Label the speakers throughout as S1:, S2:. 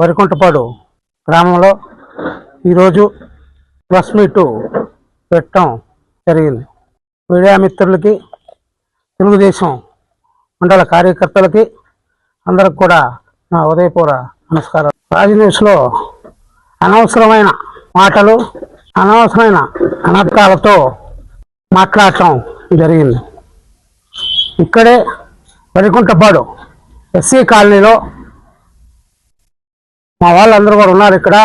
S1: వరికుంటపాడు గ్రామంలో ఈరోజు plus meet పెట్టడం జరిగింది. మీడియా మిత్రులకి తెలుగుదేశం మండల కార్యకర్తలకి అందరికి కూడా నా ఉదయపూర నమస్కారం రాజు అనవసరమైన మాటలు అనవసరమైన అనర్థాలతో మాట్లాడటం జరిగింది. ఇక్కడే వరికుంటపాడు ఎస్సీ కాలనీలో మా వాళ్ళందరూ కూడా ఉన్నారు ఇక్కడ.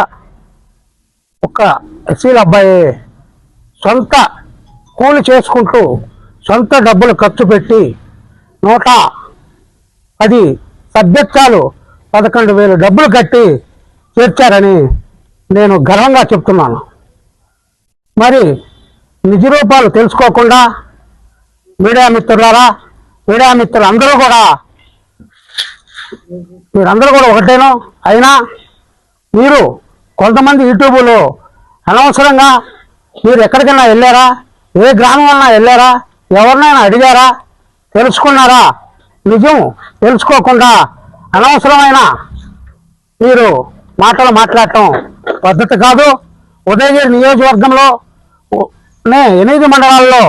S1: ఒక ఎస్సీల అబ్బాయి సొంత కూలి చేసుకుంటూ సొంత డబ్బులు ఖర్చు పెట్టి నూట పది సభ్యత్వాలు పదకొండు వేలు డబ్బులు కట్టి చేర్చారని నేను గర్వంగా చెప్తున్నాను. మరి నిజ రూపాలు తెలుసుకోకుండా మీడియా మిత్రులారా మీడియా మిత్రులు అందరూ కూడా మీరందరూ కూడా ఒకటేనో? అయినా మీరు కొంతమంది యూట్యూబ్లో అనవసరంగా మీరు ఎక్కడికైనా వెళ్ళారా? ఏ గ్రామంలో వెళ్ళారా? ఎవరినైనా అడిగారా? తెలుసుకున్నారా? నిజం తెలుసుకోకుండా అనవసరమైన మీరు మాటలు మాట్లాడటం పద్ధతి కాదు. ఉదయగిరి నియోజకవర్గంలో నే ఎనిమిది మండలాల్లో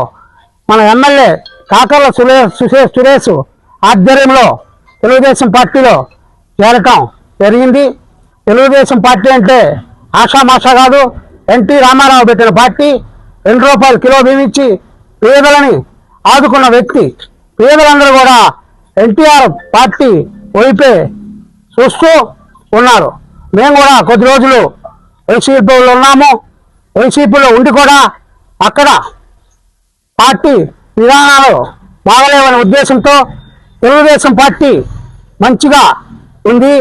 S1: మన ఎమ్మెల్యే కాకర్ల సురేష్ సురేష్ ఆధ్వర్యంలో తెలుగుదేశం పార్టీలో చేరటం జరిగింది. తెలుగుదేశం పార్టీ అంటే ఆషామాషా కాదు ఎన్టీ రామారావు పెట్టిన పార్టీ. రెండు రూపాయలు కిలో బియ్యం పేదలని ఆదుకున్న వ్యక్తి. పేదలందరూ కూడా ఎన్టీఆర్ పార్టీ వైపే చూస్తూ ఉన్నారు. మేము కూడా కొద్ది రోజులు వైసీపీలో ఉన్నాము. వైసీపీలో ఉండి కూడా అక్కడ పార్టీ విధానాలు బాగలేవనే ఉద్దేశంతో తెలుగుదేశం పార్టీ మంచిగా ఉంది.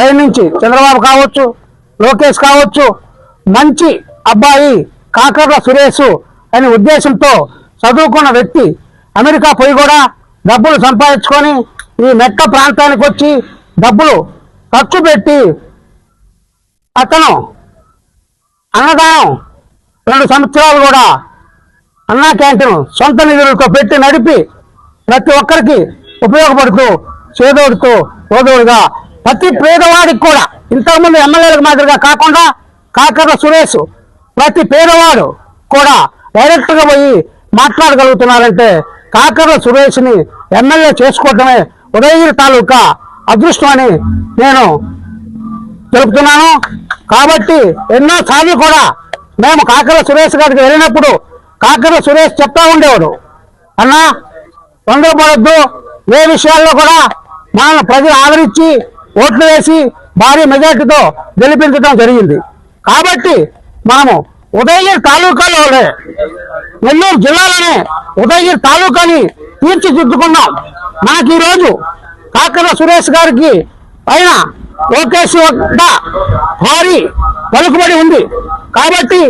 S1: పైనుంచి చంద్రబాబు కావచ్చు లోకేష్ కావచ్చు మంచి అబ్బాయి కాకర్ల సురేష్ అనే ఉద్దేశంతో చదువుకున్న వ్యక్తి అమెరికా పోయి కూడా డబ్బులు సంపాదించుకొని ఈ మెట్ట ప్రాంతానికి వచ్చి డబ్బులు ఖర్చు పెట్టి అతను అన్నదానం రెండు సంవత్సరాలు కూడా అన్నా క్యాంటీన్ సొంత నిధులతో పెట్టి నడిపి ప్రతి ఒక్కరికి ఉపయోగపడుతూ చేదోడుతూ ఓదోడుగా ప్రతి పేదవాడికి కూడా ఇంతకుముందు ఎమ్మెల్యేలకు మాదిరిగా కాకుండా కాకర సురేష్ ప్రతి పేదవాడు కూడా డైరెక్ట్గా పోయి మాట్లాడగలుగుతున్నారంటే కాకర సురేష్ని ఎమ్మెల్యే చేసుకోవటమే ఉదయగిరి తాలూకా అదృష్టం అని నేను తెలుపుతున్నాను. కాబట్టి ఎన్నో సార్లు కూడా మేము కాకర సురేష్ గారికి వెళ్ళినప్పుడు కాకర సురేష్ చెప్తా ఉండేవాడు అన్నా తొందరపడద్దు ఏ విషయాల్లో కూడా మన ప్రజలు ఆదరించి ఓట్లు వేసి భారీ మెజార్టీతో గెలిపించడం జరిగింది. కాబట్టి మనము ఉదయగిరి తాలూకాలోనే నెల్లూరు జిల్లాలోనే ఉదయగిరి తాలూకాని తీర్చిదిద్దుకున్నాం. నాకు ఈరోజు కాకర సురేష్ గారికి పైన లోకేష్ వద్ద భారీ పలుకుబడి ఉంది. కాబట్టి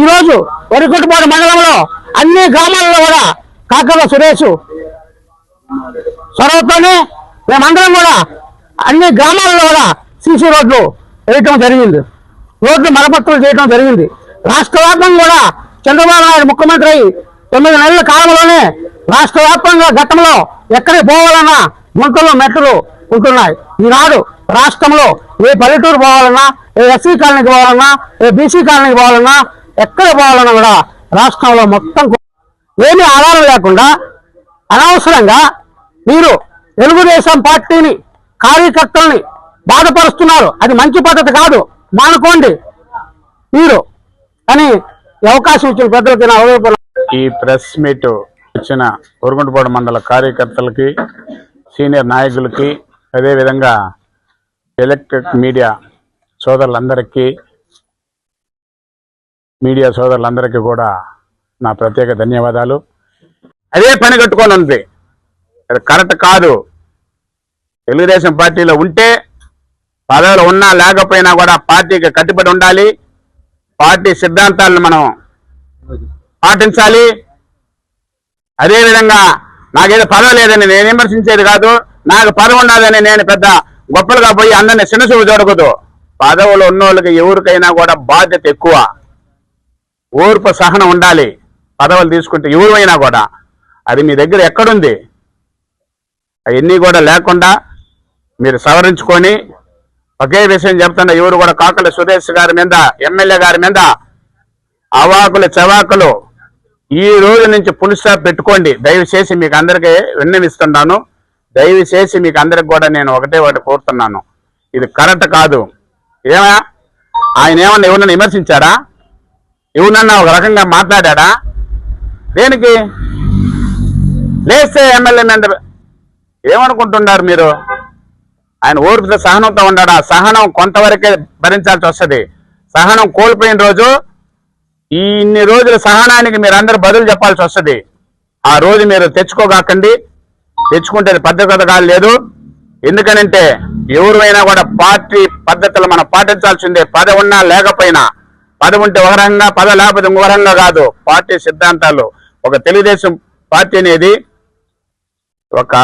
S1: ఈరోజు వరికుంటపాడు మండలంలో అన్ని గ్రామాలలో కూడా కాకర సురేష్ చొరవతోనే మేమందరం కూడా అన్ని గ్రామాల్లో కూడా సీసీ రోడ్లు వేయటం జరిగింది. రోడ్లు మరపత్రులు చేయటం జరిగింది. రాష్ట్ర కూడా చంద్రబాబు నాయుడు ముఖ్యమంత్రి అయి తొమ్మిది నెలల కాలంలోనే రాష్ట్ర వ్యాప్తంగా గతంలో ఎక్కడికి పోవాలన్నా గుంటలు మెట్టలు ఉంటున్నాయి. ఈనాడు రాష్ట్రంలో ఏ పల్లెటూరు పోవాలన్నా ఏ ఎస్సీ కాలనీకి పోవాలన్నా ఏ బీసీ కాలనీకి పోవాలన్నా ఎక్కడ పోవాలన్నా కూడా రాష్ట్రంలో మొత్తం ఏమీ ఆధారం లేకుండా అనవసరంగా మీరు తెలుగుదేశం పార్టీని కార్యకర్తల్ని బాధపరుస్తున్నారు. అది మంచి పద్ధతి కాదు. మానుకోండి. మీరు. అని అవకాశం ఇచ్చిన పెద్దలకి నా
S2: ఈ ప్రెస్ మీట్ వచ్చిన ఊరుగుంటపాడు మండల కార్యకర్తలకి సీనియర్ నాయకులకి అదేవిధంగా ఎలక్ట్రిక్ మీడియా సోదరులందరికీ మీడియా సోదరులందరికీ కూడా నా ప్రత్యేక ధన్యవాదాలు. అదే పని కట్టుకొని ఉంది అది కరెక్ట్ కాదు. తెలుగుదేశం పార్టీలో ఉంటే పదవులు ఉన్నా లేకపోయినా కూడా పార్టీకి కట్టుబడి ఉండాలి. పార్టీ సిద్ధాంతాలను మనం పాటించాలి. అదేవిధంగా నాకేదో పదవి లేదని నేను విమర్శించేది కాదు నాకు పదవి ఉన్నదని నేను పెద్ద గొప్పలుగా పోయి అందరిని చిన్నచూపు చూడకూడదు. పదవులు ఉన్నోళ్ళకి ఎవరికైనా కూడా బాధ్యత ఎక్కువ. ఓర్పు సహనం ఉండాలి. పదవులు తీసుకుంటే ఎవరైనా కూడా. అది మీ దగ్గర ఎక్కడుంది? అవన్నీ కూడా లేకుండా మీరు సవరించుకొని ఒకే విషయం చెప్తున్నా ఎవరు కూడా కాకల సురేష్ గారి మీద ఎమ్మెల్యే గారి మీద అవాకులు చవాకులు ఈ రోజు నుంచి పుల్ పెట్టుకోండి. దయచేసి మీకు అందరికీ విన్నవిస్తున్నాను. దయచేసి మీకు అందరికి కూడా నేను ఒకటే ఒకటి కోరుతున్నాను. ఇది కరెక్ట్ కాదు. ఏమా ఆయన ఏమన్నా ఎవరన్నా విమర్శించారా? ఎవరన్నా ఒక రకంగా మాట్లాడా దేనికి? లేస్తే ఎమ్మెల్యే మీద ఏమనుకుంటున్నారు మీరు? ఆయన ఓర్పుతో సహనంతో ఉన్నాడు? ఆ సహనం కొంతవరకే భరించాల్సి వస్తుంది. సహనం కోల్పోయిన రోజు ఈ ఇన్ని రోజుల సహనానికి మీరు అందరు బదులు చెప్పాల్సి వస్తుంది. ఆ రోజు మీరు తెచ్చుకోగాకండి. తెచ్చుకుంటే అది పద్ధతి కాదు లేదు. ఎందుకనంటే ఎవరైనా కూడా పార్టీ పద్ధతులు మనం పాటించాల్సిందే. పద ఉన్నా లేకపోయినా. పద ఉంటే ఒక రకంగా పద లేకపోతే ఇంకో రకంగా కాదు. పార్టీ సిద్ధాంతాలు. ఒక తెలుగుదేశం పార్టీ అనేది ఒక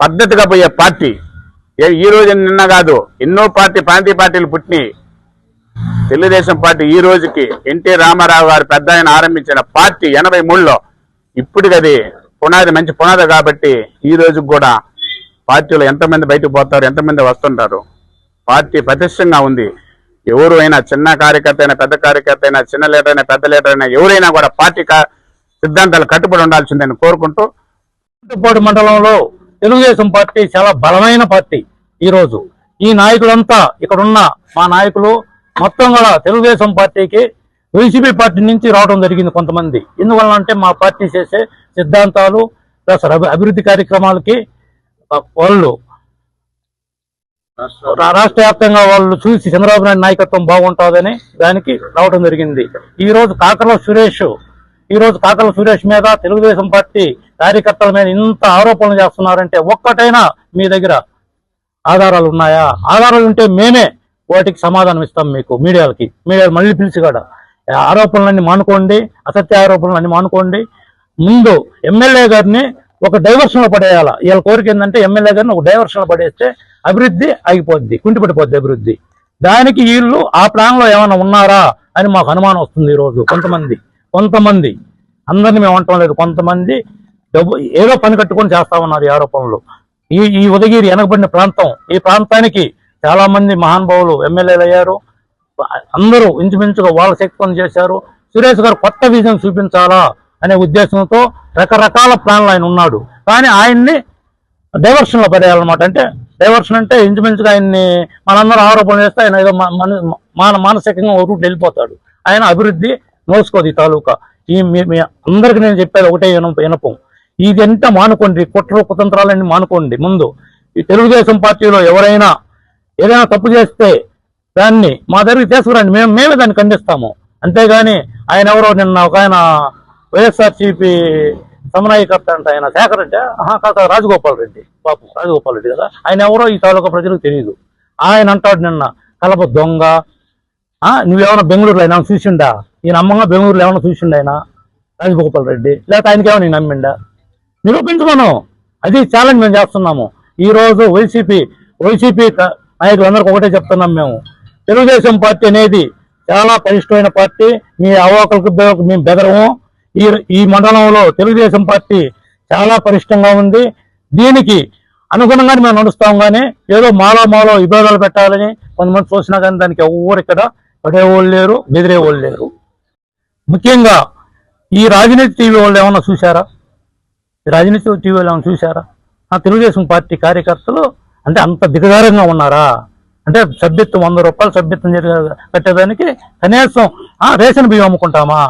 S2: పద్ధతిగా పోయే పార్టీ. ఈ రోజు నిన్న కాదు ఎన్నో పార్టీ ప్రాంతీయ పార్టీలు పుట్టినాయి. తెలుగుదేశం పార్టీ ఈ రోజుకి ఎన్టీ రామారావు గారు పెద్ద ఆయన ఆరంభించిన పార్టీ ఎనభై మూడులో. ఇప్పటికి అది పునాది మంచి పునాది కాబట్టి ఈ రోజుకి కూడా పార్టీలో ఎంతమంది బయటకు పోతారు ఎంతమంది వస్తుంటారు? పార్టీ ప్రతిష్టంగా ఉంది. ఎవరు అయినా చిన్న కార్యకర్త అయినా పెద్ద కార్యకర్త అయినా చిన్న లీడర్ అయినా పెద్ద లీడర్ అయినా ఎవరైనా కూడా పార్టీ కా- సిద్ధాంతాలు కట్టుబడి ఉండాల్సిందని కోరుకుంటూ.
S3: మండలంలో తెలుగుదేశం పార్టీ చాలా బలమైన పార్టీ ఈ రోజు ఈ నాయకులంతా ఇక్కడున్న మా నాయకులు మొత్తం కూడా తెలుగుదేశం పార్టీకి వైసీపీ పార్టీ నుంచి రావడం జరిగింది కొంతమంది. ఎందువల్ల అంటే మా పార్టీ చేసే సిద్ధాంతాలు ప్లస్ అభి- అభివృద్ధి కార్యక్రమాలకి వాళ్ళు రాష్ట్ర వ్యాప్తంగా. వాళ్ళు చూసి చంద్రబాబు నాయుడు నాయకత్వం బాగుంటుందని దానికి రావడం జరిగింది. ఈ రోజు కాకర్ల సురేష్ ఈ రోజు కాకల సురేష్ మీద తెలుగుదేశం పార్టీ కార్యకర్తల మీద ఇంత ఆరోపణలు చేస్తున్నారంటే ఒక్కటైనా మీ దగ్గర ఆధారాలు ఉన్నాయా? ఆధారాలు ఉంటే మేమే వాటికి సమాధానం ఇస్తాం మీకు మీడియాలకి. మీడియా మళ్ళీ పిలిచి కూడా ఆరోపణలన్నీ మానుకోండి అసత్య ఆరోపణలన్నీ మానుకోండి. ముందు ఎమ్మెల్యే గారిని ఒక డైవర్షన్లో పడేయాల? వీళ్ళ కోరిక ఏంటంటే ఎమ్మెల్యే గారిని ఒక డైవర్షన్లో పడేస్తే అభివృద్ధి ఆగిపోద్ది కుంటిపడిపోద్ది అభివృద్ధి. దానికి వీళ్ళు ఆ ప్లాన్లో ఏమైనా ఉన్నారా అని మాకు అనుమానం వస్తుంది ఈ రోజు కొంతమంది. కొంతమంది అందరిని మేము అంటాం లేదు కొంతమంది డబ్బు ఏదో పని కట్టుకొని చేస్తా ఉన్నారు ఈ ఆరోపణలు. ఈ ఈ ఉదగిరి వెనకబడిన ప్రాంతం ఈ ప్రాంతానికి చాలా మంది మహానుభావులు ఎమ్మెల్యేలు అయ్యారు. అందరూ ఇంచుమించుగా వాళ్ళ శక్తి పని చేశారు. సురేష్ గారు కొత్త విజయం చూపించాలా అనే ఉద్దేశంతో రకరకాల ప్లాన్లు ఆయన ఉన్నాడు. కానీ ఆయన్ని డైవర్షన్లో పడేయాలన్నమాట. అంటే డైవర్షన్ అంటే ఇంచుమించుగా ఆయన్ని మనందరం ఆరోపణలు చేస్తే ఆయన ఏదో మన మాన- మానసికంగా ఒక రూట్ వెళ్ళిపోతాడు. ఆయన అభివృద్ధి నోసుకోదు ఈ తాలూకా. ఈ మీ- అందరికి నేను చెప్పేది ఒకటే వినపం. ఇదంతా మానుకోండి? కుట్ర కుతంత్రాలన్నీ మానుకోండి. ముందు ఈ తెలుగుదేశం పార్టీలో ఎవరైనా ఏదైనా తప్పు చేస్తే దాన్ని మా దగ్గరికి తీసుకురండి. మేము మేమే దాన్ని ఖండిస్తాము. అంతేగాని ఆయన ఎవరో నిన్న ఒక ఆయన వైఎస్ఆర్సీపీ సమన్వయకర్త అంట ఆయన శేఖర్ అంటే ఆహా, కాక రాజగోపాల్ రెడ్డి. పాపం రాజగోపాల్ రెడ్డి కదా. ఆయన ఎవరో ఈ తాలూకా ప్రజలకు తెలియదు ఆయన అంటాడు నిన్న కలప దొంగ. నువ్వేమన్నా బెంగళూరులో అయినా చూసిండా? ఈయన అమ్మంగా బెంగళూరులో ఏమైనా చూసిండు ఆయన? రాజగోపాల్ రెడ్డి. లేకపోతే ఆయనకి ఏమైనా నేను నమ్మిండా? నిరూపించమను అది ఛాలెంజ్ మేము చేస్తున్నాము. ఈ రోజు వైసీపీ వైసీపీ నాయకులందరికీ ఒకటే చెప్తున్నాం మేము. తెలుగుదేశం పార్టీ అనేది చాలా పరిష్టమైన పార్టీ. మీ అవాకులకు మేము బెదరము. ఈ ఈ మండలంలో తెలుగుదేశం పార్టీ చాలా పరిష్టంగా ఉంది. దీనికి అనుగుణంగానే మేము నడుస్తాం కానీ ఏదో మాలో మాలో విభేదాలు పెట్టాలని కొంతమంది చూసినా కానీ దానికి ఎవరు ఇక్కడ పడేవాళ్ళు లేరు బెదిరేవాళ్ళు లేరు. ముఖ్యంగా ఈ రాజనీతి టీవీ వాళ్ళు ఏమన్నా చూశారా? ఈ రాజనీతి టీవీ వాళ్ళు ఏమన్నా చూశారా? ఆ తెలుగుదేశం పార్టీ కార్యకర్తలు అంటే అంత దిగజారంగా ఉన్నారా? అంటే సభ్యత్వం వంద రూపాయలు సభ్యత్వం కట్టేదానికి కనీసం ఆ రేషన్ బియ్యం అమ్ముకుంటామా?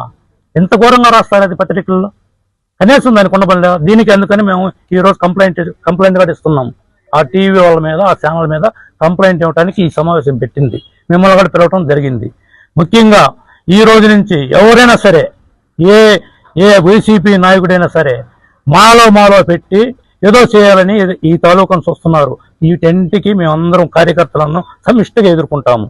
S3: ఎంత ఘోరంగా రాస్తారు అది పత్రికల్లో? కనీసం దానికి ఉండబడలేదు దీనికి ఎందుకని మేము ఈరోజు కంప్లైంట్ కంప్లైంట్ కూడా ఇస్తున్నాం. ఆ టీవీ వాళ్ళ మీద ఆ ఛానల్ మీద కంప్లైంట్ ఇవ్వడానికి ఈ సమావేశం పెట్టింది. మిమ్మల్ని కూడా పిలవటం జరిగింది. ముఖ్యంగా ఈ రోజు నుంచి ఎవరైనా సరే ఏ ఏ వైసీపీ నాయకుడైనా సరే మాలో మాలో పెట్టి ఏదో చేయాలని ఈ తాలూకాను చూస్తున్నారు. వీటన్నిటికీ మేమందరం కార్యకర్తలను సమిష్టిగా ఎదుర్కొంటాము.